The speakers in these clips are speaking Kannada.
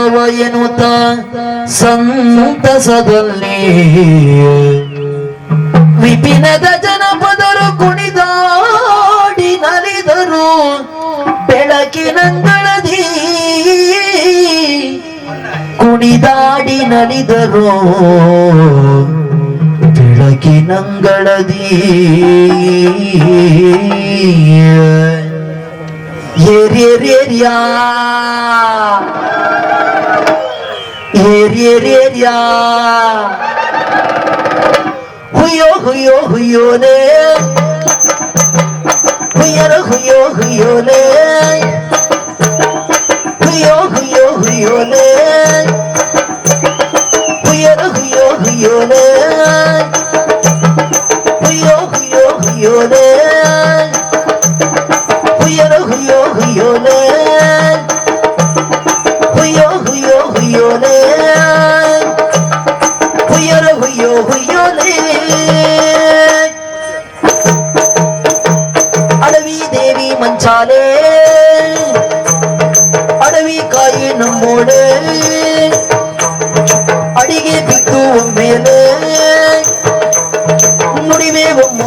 ಉತ್ಸವ ಎನ್ನುತ್ತ ಸಂತಸದಲ್ಲಿ ವಿಪಿನದ ಜನಪದರು ಕುಣಿದಾಡಿ ನಲಿದರು ಬೆಳಕಿನಂಗಳದಿ ಕುಣಿದಾಡಿ ನಲಿದರು ಬೆಳಕಿನಂಗಳದಿ ಏರಿಯಾ ಏರಿಯಾ ಹುಯ್ಯೋ ಹುಯ್ಯೋ ಹುಯ್ಯೋಲೆ ಹುಯ್ಯರ ಹುಯ್ಯೋ ಹುಯ್ಯೋಲೆ ಹುಯ್ಯೋ ನುಡಿವೆ ಒಮ್ಮ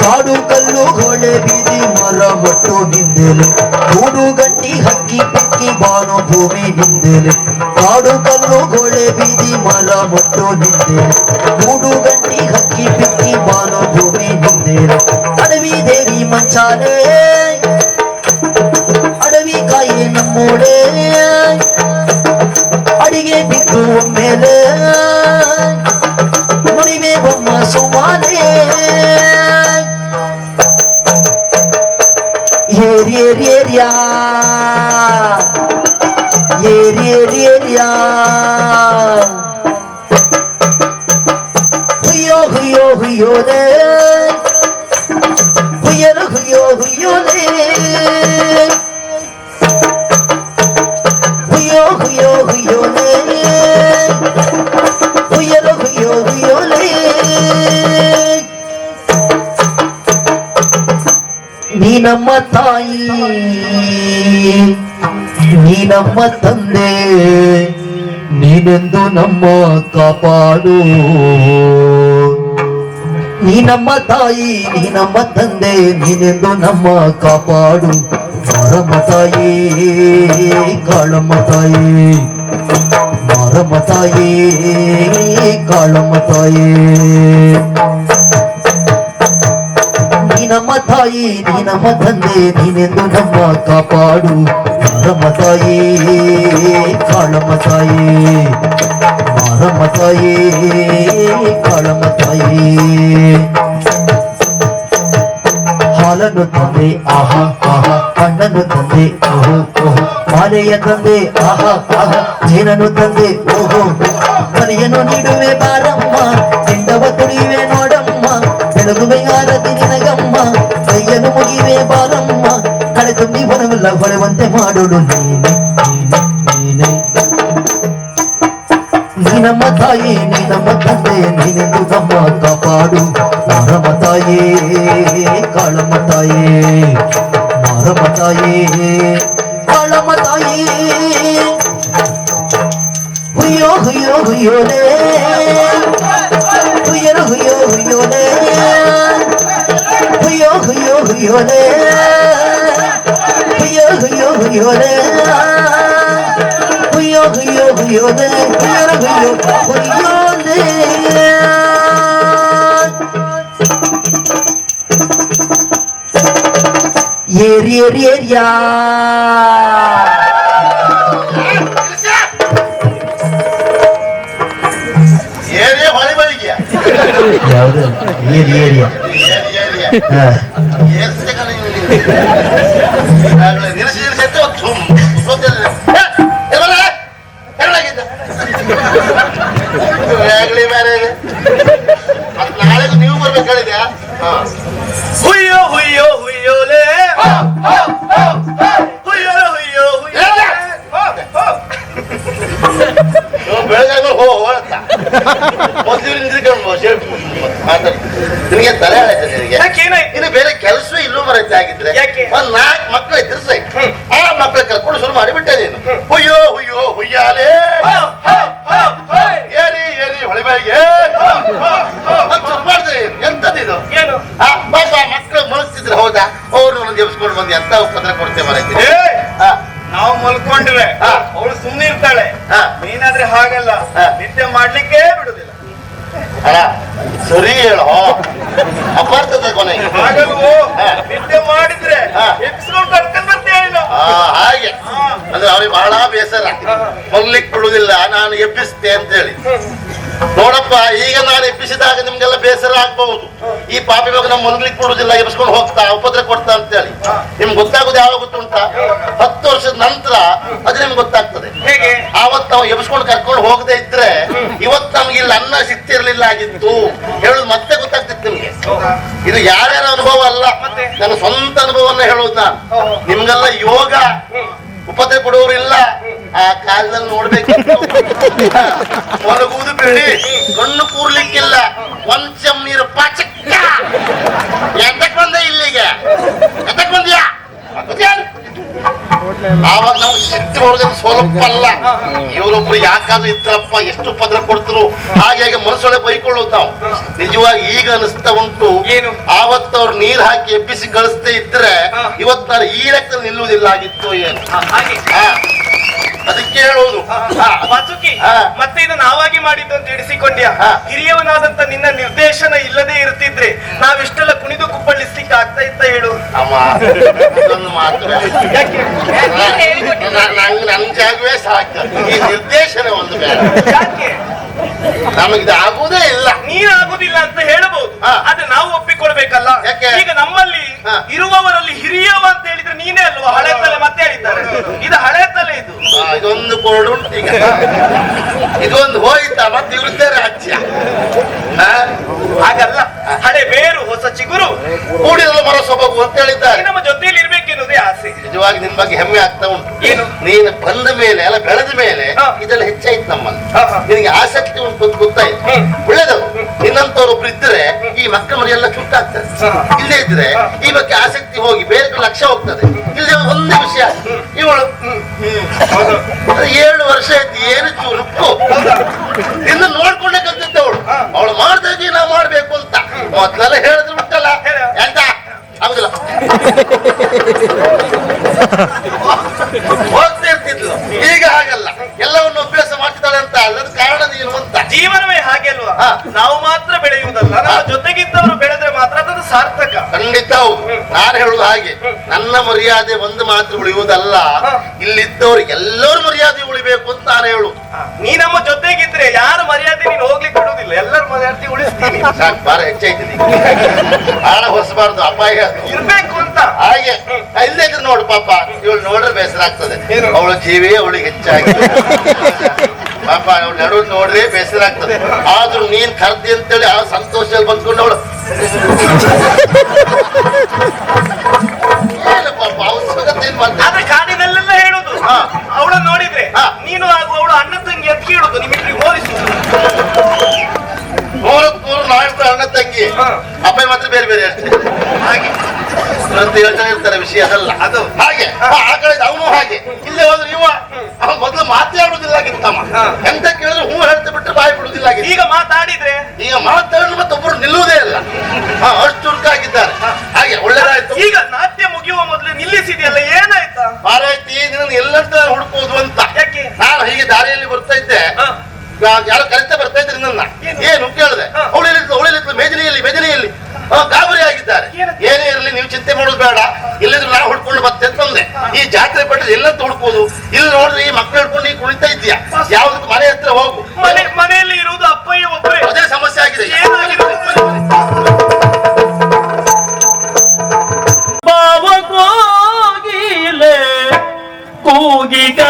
ಕಾಡು ಕಲ್ಲು ಗೋಡೆ ಬೀದಿ ಮರ ಮಟ್ಟು ನಿಂದೆಲೆ. ಗೂಡು ಗಂಟಿ ಹಕ್ಕಿ ಪಿಕ್ಕಿ ಬಾನು ಭೂಮಿ ನಿಂದೆಲೆ. ಕಾಡು ಕಲ್ಲು ಗೋಡೆ ಬೀದಿ ಮರ ಮಟ್ಟು ನಿಂದೆಲೆ. ಗೂಡು ಏರಿ ಏರಿ ಏರಿಯಾ ಏರಿ ಏರಿ ಏರಿಯಾ ಹುಯ್ಯೋ ಹುಯ್ಯೋ ಹುಯ್ಯೋಲೆ ಹುಯ್ಯಲು ಹುಯ್ಯೋ ಹುಯ್ಯೋಲೆ ಹುಯ್ಯೋ ನೀ ನಮ್ಮ ತಂದೆ ನೀನೆಂದು ನಮ್ಮ ಕಾಪಾಡು ನೀ ನಮ್ಮ ತಾಯಿ ನೀ ನಮ್ಮ ತಂದೆ ನೀನೆಂದು ನಮ್ಮ ಕಾಪಾಡು ಮಾರಮ್ಮ ತಾಯಿ ಕಾಳಮ್ಮ ತಾಯಿ ಮಾರಮ್ಮ ತಾಯಿ ಕಾಳಮ್ಮ ತಾಯಿ ನೀ ನಮ್ಮ ತಾಯಿ ನೀ ನಮ್ಮ ತಂದೆ ನೀನೆಂದು ನಮ್ಮ ಕಾಪಾಡು ಮಾರಮ್ಮ ತಾಯಿ ಕಾಳಮ್ಮ ತಾಯಿ ಮಾರಮ್ಮ ತಾಯಿ ಕಾಳಮ್ಮ ತಾಯಿ ಹಾಲನ್ನು ತಂದೆ ಆಹಾ ಆಹಾ ಹಣ್ಣನ್ನು ತಂದೆ ಓಹೋ ಓಹೋ ಮಾಲೆಯ ತಂದೆ ಆಹಾ ಆಹಾ ಜೇನನ್ನು ತಂದೆ ಓಹೋ ಮನೆಯನ್ನು ನೀಡುವೆ ಬಾರಮ್ಮ ಕೆಂಡವ ತುಳಿಯುವೆ ನೋಡಮ್ಮ ಬೆಳಗುವೆ ಆರತಿ ನಿನಗಮ್ಮ ಕೈಯನ್ನು ಮುಗಿವೆ ಬಾರಮ್ಮ ಕಳೆ ತುಂಬಿ ಹೊರವಲ್ಲ ಹೊಳೆವಂತೆ ಮಾಡೋಡು ನೀನೆ ನೀನೆ ನೀನೆ ನೀ ನಮ್ಮ ತಾಯಿ ನೀ ನಮ್ಮ ತಂದೆ ನೀನೆಂದು ನಮ್ಮ ಕಾಪಾಡು ಮಾರಮ್ಮ ತಾಯಿ ಕಾಳಮ್ಮ ತಾಯಿ ಮಾರಮ್ಮ ತಾಯಿ ಕಾಳಮ್ಮ ತಾಯಿ ಹುಯ್ಯೋ ಹುಯ್ಯೋಲೆ ಹುಯ್ಯರು ಹುಯ್ಯೋ ಹುಯ್ಯೋಲೆ ಏರಿ ಏರಿ ಏರಿಯಾ ಏರಿಯಾ ಹೊಳೆ ಬಳಿಗೆ ಯಾವುದು ಏರಿ ಏರಿಯಾ ನಿನಗೆ ತಲೆ ಆಯ್ತು ನಿನಗೆ ಯಾಕೇನಾಯ್ತು ಇನ್ನು ಬೇರೆ ಕೆಲಸ ಇಲ್ಲೂ ಬರತ್ತೆ ಆಗಿದ್ರೆ ಯಾಕೆ? ಒಂದ್ ನಾಲ್ಕು ಮಕ್ಕಳು ಇದ್ರೆ ಆ ಮಕ್ಕಳು ಕರ್ಕೊಂಡು ಮಾಡಿಬಿಟ್ಟೆ ನೀನು. ಹುಯ್ಯೋ ಹುಯ್ಯೋ ಹುಯ್ಯಾಲೆ. ಏರಿ ಏರಿ ಹೊಳಿಬಾಯಿಗೆ ಮಾಡ್ದೆ ಎಂತದಿದು ಏನು? ಆ, ಪಾಪ ಮಕ್ಕಳು ಮನಸ್ಸಿದ್ರೆ ಹೌದಾ? ಅವ್ರು ಒಂದು ಎಬ್ಸ್ಕೊಂಡು ಬಂದು ಎಂತ ಉಪದ್ರ ಕೊಡ್ತೇವೆ ಮರೈತಿ? ನಾವು ಮಲ್ಕೊಂಡ್ರೆ ಹಾ. ಅವಳು ಸುಮ್ಮನೆ ಇರ್ತಾಳೆ. ನೀನಾದ್ರೆ ಹಾಗಲ್ಲ. ನಿದ್ದೆ ಮಾಡ್ಲಿಕ್ಕೆ ಬಿಡುದಿಲ್ಲ. ಅಲ್ಲ ಸರಿ ಹೇಳೋ. ಅಪಾರ್ಥದ ಕೊನೆ. ಹಾಗಲ್ವೋ? ಮಾಡಿದ್ರೆ ಕರ್ಕೊಂಡ್ ಹಾಗೆ. ಅಂದ್ರೆ ಅವ್ರಿಗೆ ಬಹಳ ಬೇಸರ. ಮಗ್ಲಿಕ್ ಬಿಡುದಿಲ್ಲ. ನಾನು ಎಬ್ಬಿಸ್ತೆ ಅಂತ ಹೇಳಿ ನೋಡಪ್ಪ ಈಗ ನಾನು ಎಬ್ಬಿಸಿದಾಗ ನಿಮ್ಗೆಲ್ಲ ಬೇಸರ ಆಗ್ಬಹುದು. ಈ ಪಾಪಿ ಮಗ ನಮ್ಮ ಮನ್ಲಿಕ್ ಕೊಡುದಿಲ್ಲ ಎಬ್ಬಿಸ್ಕೊಂಡು ಹೋಗ್ತಾ ಉಪದ್ರ ಕೊಡ್ತಾ ಅಂತ ಹೇಳಿ ನಿಮ್ಗೆ ಗೊತ್ತಾಗುದು ಯಾವಾಗ ಗೊತ್ತುಂಟಾ? ಹತ್ತು ವರ್ಷದ ನಂತರ ಅದು ನಿಮ್ಗೆ ಗೊತ್ತಾಗ್ತದೆ. ಹೇಗೆ? ಆವತ್ತು ನಾವು ಎಬ್ಸ್ಕೊಂಡು ಕರ್ಕೊಂಡು ಹೋಗದೆ ಇದ್ರೆ ಇವತ್ತು ನಮ್ಗೆ ಇಲ್ಲಿ ಅನ್ನ ಸಿಕ್ತಿರ್ಲಿಲ್ಲ ಆಗಿತ್ತು. ಹೇಳುದು ಮತ್ತೆ ಗೊತ್ತಾಗ್ತಿತ್ತು ನಿಮ್ಗೆ. ಇದು ಯಾರ್ಯಾರ ಅನುಭವ ಅಲ್ಲ? ನನ್ನ ಸ್ವಂತ ಅನುಭವವನ್ನ ಹೇಳೋದು ನಾನು. ನಿಮ್ಗೆಲ್ಲ ಯೋಗ ಉಪದ್ರ ಕೊಡೋರು ಇಲ್ಲ. ಆ ಕಾಲದಲ್ಲಿ ನೋಡ್ಬೇಕು ಒಣಗುವುದು ಬಿಡಿ. ಕಣ್ಣು ಕೂರ್ಲಿಕ್ಕಿಲ್ಲ. ಒಂಚಮ್ ನೀರು ಪಾಚಕ್ಕ ಎದಕ್ ಬಂದೆ ಇಲ್ಲಿಗೆ? ಎದಕ್ ಬಂದ್ಯಾ. ಆವಾಗ ನಾವು ಶಕ್ತಿ ಸ್ವಲ್ಪ ಅಲ್ಲ ಇವರೊಬ್ರು ಯಾಕಾದ್ರೂ ಇದ್ರಪ್ಪ ಎಷ್ಟು ಪದ್ರ ಕೊಡ್ತರು ಹಾಗೆ ಹಾಗೆ ಮನಸ್ಸೊಳಗೆ ಬೈಕೊಳ್ಳೋದು ನಾವು. ನಿಜವಾಗಿ ಈಗ ಅನಿಸ್ತಾ ಉಂಟು? ಆವತ್ತು ಅವ್ರು ನೀರ್ ಹಾಕಿ ಎಬ್ಬಿಸಿ ಕಳಿಸ್ದೇ ಇದ್ರೆ. ಇವತ್ತು ನಾನು ಈ ಲೆಕ್ಕ ನಿಲ್ಲುವುದಿಲ್ಲ ಆಗಿತ್ತು ಏನು ಅದಕ್ಕೆ ಹೇಳುವುದು. ವಾಸುಕಿ ಮತ್ತೆ ಇದು ನಾವಾಗಿ ಮಾಡಿದ್ದು ಅಂತ ಹಿಡಿಸಿಕೊಂಡ್ಯಾ? ಹಾ. ಹಿರಿಯವನಾದಂತ ನಿನ್ನ ನಿರ್ದೇಶನ ಇಲ್ಲದೆ ಇರ್ತಿದ್ರೆ ನಾವಿಷ್ಟೆಲ್ಲ ಕುಪ್ಪಳಿಸ್ಲಿಕ್ಕೆ ಆಗ್ತಾ ಇತ್ತ ಹೇಳು. ಅಮ್ಮ ನನ್ನ ಮಾತು. ಯಾಕೆ? ನಂಗ್ ನನ್ ಜಾಗವೇ ಸಾಕು. ಈ ನಿರ್ದೇಶನ ಒಂದು ಬೇಡ. ಯಾಕೆ? ನಮಗಿದು ಆಗುವುದೇ ಇಲ್ಲ. ನೀನಾಗುದಿಲ್ಲ ಅಂತ ಹೇಳಬಹುದು. ಆದ್ರೆ ನಾವು ಒಪ್ಪಿಕೊಳ್ಬೇಕಲ್ಲ. ಯಾಕೆ? ಈಗ ನಮ್ಮಲ್ಲಿ. ಇರುವವರಲ್ಲಿ ಹಿರಿಯವ ಅಂತ ಹೇಳಿದ್ರೆ ನೀನೇ ಅಲ್ವಾ? ಹಳೆ ತಲೆ ಮತ್ತೆ ಹೇಳಿದ್ದಾರೆ. ಇದು ಹಳೆ ತಲೆ ಇದು ಇದೊಂದು ಬೋರ್ಡ್ ಉಂಟು ಈಗ ಇದೊಂದು ಹೋಯ್ತಾ ಮತ್ತೆ ಇವ್ರದ್ದೇ ರಾಜ್ಯ ಆ? ಹಾಗಲ್ಲ ಹಳೆ ಬೇರು ಹೊಸ ಚಿಗುರು ಕೂಡಿರಲು ಮರ ಸೊಬಗು ಅಂತ ಹೇಳಿದ್ದಾರೆ. ನಮ್ಮ ಜೊತೆಯಲ್ಲಿ ಇರ್ಬೇಕೆನ್ನುವುದೇ ಆಸೆ. ನಿಜವಾಗಿ ನಿನ್ ಬಗ್ಗೆ ಹೆಮ್ಮೆ ಆಗ್ತಾ ಉಂಟು. ಏನು? ನೀನು ಬಂದ ಮೇಲೆ ಅಲ್ಲ ಬೆಳೆದ ಮೇಲೆ ಇದೆಲ್ಲ ಹೆಚ್ಚಾಯ್ತು ನಮ್ಮಲ್ಲಿ. ನಿನಗೆ ಆಸಕ್ತಿ ಉಂಟು ಅಂತ ಗೊತ್ತಾಯ್ತು. ಹ್ಮ್. ಒಳ್ಳೇದು ನಿನ್ನಂತವ್ರೊಬ್ರು ಇದ್ರೆ ಈ ಮಕ್ಕಳ ಮರಿ ಎಲ್ಲ ಚುಟ್ಟಾಗ್ತದೆ. ಇಲ್ಲೇ ಇದ್ರೆ ಈ ಬಗ್ಗೆ ಆಸಕ್ತಿ ಹೋಗಿ ಬೇರೆ ಲಕ್ಷ ಹೋಗ್ತದೆ. ಇಲ್ಲಿ ಒಂದೇ ವಿಷಯ. ಇವಳು ಏಳು ವರ್ಷ ಆಯ್ತು ಏನು ಚೂರು ನಿನ್ನ ನೋಡ್ಕೊಂಡೆ ಕಲ್ತಿದ್ದೆ ಅವಳು ಅವಳು ಮಾಡ್ದಾಗೆ ನಾವು ಮಾಡ್ಬೇಕು ಅಂತ. ಮೊದ್ಲೆಲ್ಲ ಬಿಟ್ಟಲ್ಲ ಹೇಳ. ಎಂತ ಆಗುದಿಲ್ಲ ಹೋಗ್ತಾ ಇರ್ತಿದ್ಲು ಈಗ ಹಾಗಲ್ಲ ಎಲ್ಲವನ್ನು ಅಭ್ಯಾಸ ಮಾಡ್ತಿದ್ದಾಳೆ ಅಂತ ಅಲ್ಲದ ಕಾರಣ ನೀನು ಅಂತ ಜೀವನವೇ ಹಾಗೆ ಅಲ್ವಾ ಹಾ. ನಾವು ಮಾತ್ರ ಬೆಳೆಯುವುದಲ್ಲ ನಮ್ಮ ಹಾ. ಜೊತೆಗಿದ್ದವರು ಬೆಳೆದ್ರೆ ಮಾತ್ರ ಅದನ್ನು ಸಾರ್ಥಕ. ಖಂಡಿತ ನಾನು ಹೇಳುದು ಹಾಗೆ. ನನ್ನ ಮರ್ಯಾದೆ ಒಂದು ಮಾತ್ರ ಉಳಿಯುವುದಲ್ಲ. ಇಲ್ಲಿದ್ದವ್ರು ಎಲ್ಲರೂ ಮರ್ಯಾದೆ ಉಳಿಬೇಕು ಅಂತ ನಾನು ಹೇಳು ನೀ ನಮ್ಮ ಜೊತೆಗಿದ್ರೆ ಯಾರು ಮರ್ಯಾದೆ ನೀನು ಹೋಗ್ಲಿಕ್ಕೆ ಬಿಡುವುದಿಲ್ಲ ಎಲ್ಲರ ಮರ್ಯಾದೆ ಉಳಿಸ್ತೀನಿ. ಸಾಕು ಬಾರ ಹೆಚ್ಚಾಯ್ತೀನಿ ಬಹಳ ಹೊಸಬಾರ್ದು ಅಪಾಯ. ಇರ್ಬೇಕು ಅಂತ. ಹಾಗೆ. ಇಲ್ಲೇ ಇದ್ರೆ ನೋಡು ಪಾಪ. ಇವಳು ನೋಡ್ರೆ ಬೇಸರ ಆಗ್ತದೆ? ಅವಳ ಜೀವೇ ಅವಳಿಗೆ ಹೆಚ್ಚಾಗಿ ಪಾಪ ಅವಳು ನಡು ನೋಡ್ರೆ ಬೇಸರ ಆಗ್ತದೆ. ಆದ್ರೂ ನೀನ್ ಕರ್ದಿ ಅಂತೇಳಿ ಆ ಸಂತೋಷದಲ್ಲಿ ಬಂದ್ಕೊಂಡು ಅವಳು. ಕಾಡಿನಲ್ಲೆಲ್ಲ ಹೇಳುದು. ಅವಳನ್ನು ನೋಡಿದ್ರೆ. ನೀನು ಹಾಗೂ ಅವಳು ಅಣ್ಣ ತಂಗಿ ಅಂತ ಕೇಳುದು ನಿಮ್ಮಿಬ್ಬರಿಗೆ ಹೋಲಿಸುದು. ನೂರಕ್ಕೆ ನೂರು ನಾಲ್ಕು ಅಣ್ಣ ತಂಗಿ. ಅಪ್ಪ ಮಾತ್ರ ಬೇರೆ ಬೇರೆ ಅಷ್ಟೇ. ಹಾಗೆ. ಹೇಳ್ತಾ ಇರ್ತಾರೆ ವಿಷಯ ಅದಲ್ಲ. ಅದು. ಹಾಗೆ. ಆ ಕಡೆ ಅವನು ಹಾಗೆ. ಇಲ್ಲೇ ಹೋದ್ರೆ ಇವ. ಮೊದಲು ಹಾ. ಎಂತ ಕೇಳಿದ್ರೆ ಹೂ ಹೇಳ್ತಾ ಬಿಟ್ಟು ಬಾಯಿ ಬಿಡುದಿಲ್ಲ ಆಗಿತ್ತು ಈಗ ಮಾತಾಡಿದ್ರೆ? ಈಗ ಮಾತಾಡಿದ್ರೆ ಮತ್ತೆ ಒಬ್ಬರು ನಿಲ್ಲುವುದೇ ಇಲ್ಲ. ಅಷ್ಟು ಚುರುಕಾಗಿದ್ದಾರೆ. ಹಾಗೆ ಒಳ್ಳೇದಾಯ್ತು. ಈಗ ನಾಟ್ಯ ಮುಗಿಯುವ ಮೊದಲು ನಿಲ್ಲಿಸಿದೆಯಲ್ಲ ಏನಾಯ್ತಾ? ಮಾರಾಯ್ತಿ ನಿನ್ನ ಎಲ್ಲರ ಹುಡುಕೋದು ಅಂತ. ಯಾಕೆ? ನಾನು ಹೀಗೆ ದಾರಿಯಲ್ಲಿ ಬರ್ತಾ ಇದ್ದೆ. ಯಾರೋ ಕರಿತಾ ಗಾಬರಿ ಆಗಿದ್ದಾರೆ. ಏನೇ ಇರಲಿ ನೀವು ಚಿಂತೆ ಮಾಡೋದು ಬೇಡ. ಇಲ್ಲದ್ರೆ ನಾ ಹುಡ್ಕೊಂಡು ಬತ್ತೆ ತಂದೆ ಈ ಜಾತ್ರೆ ಪಟ್ಟದ ಎಲ್ಲ ಹುಡ್ಕೋದು. ಇಲ್ಲಿ ನೋಡ್ರಿ ಈ ಮಕ್ಕಳು ಹಿಡ್ಕೊಂಡು ನೀವು ಕುಳಿತಾ ಇದೆಯಾ ಯಾವ್ದಕ್ಕೆ ಮನೆ ಹತ್ರ ಹೋಗು. ಮನೆಯಲ್ಲಿ ಇರುವುದು ಅಪ್ಪಯ್ಯ ಅದೇ ಸಮಸ್ಯೆ ಆಗಿದೆ ಬಾವ ಕೂಗಿಲೆ ಕೂಗಿಗ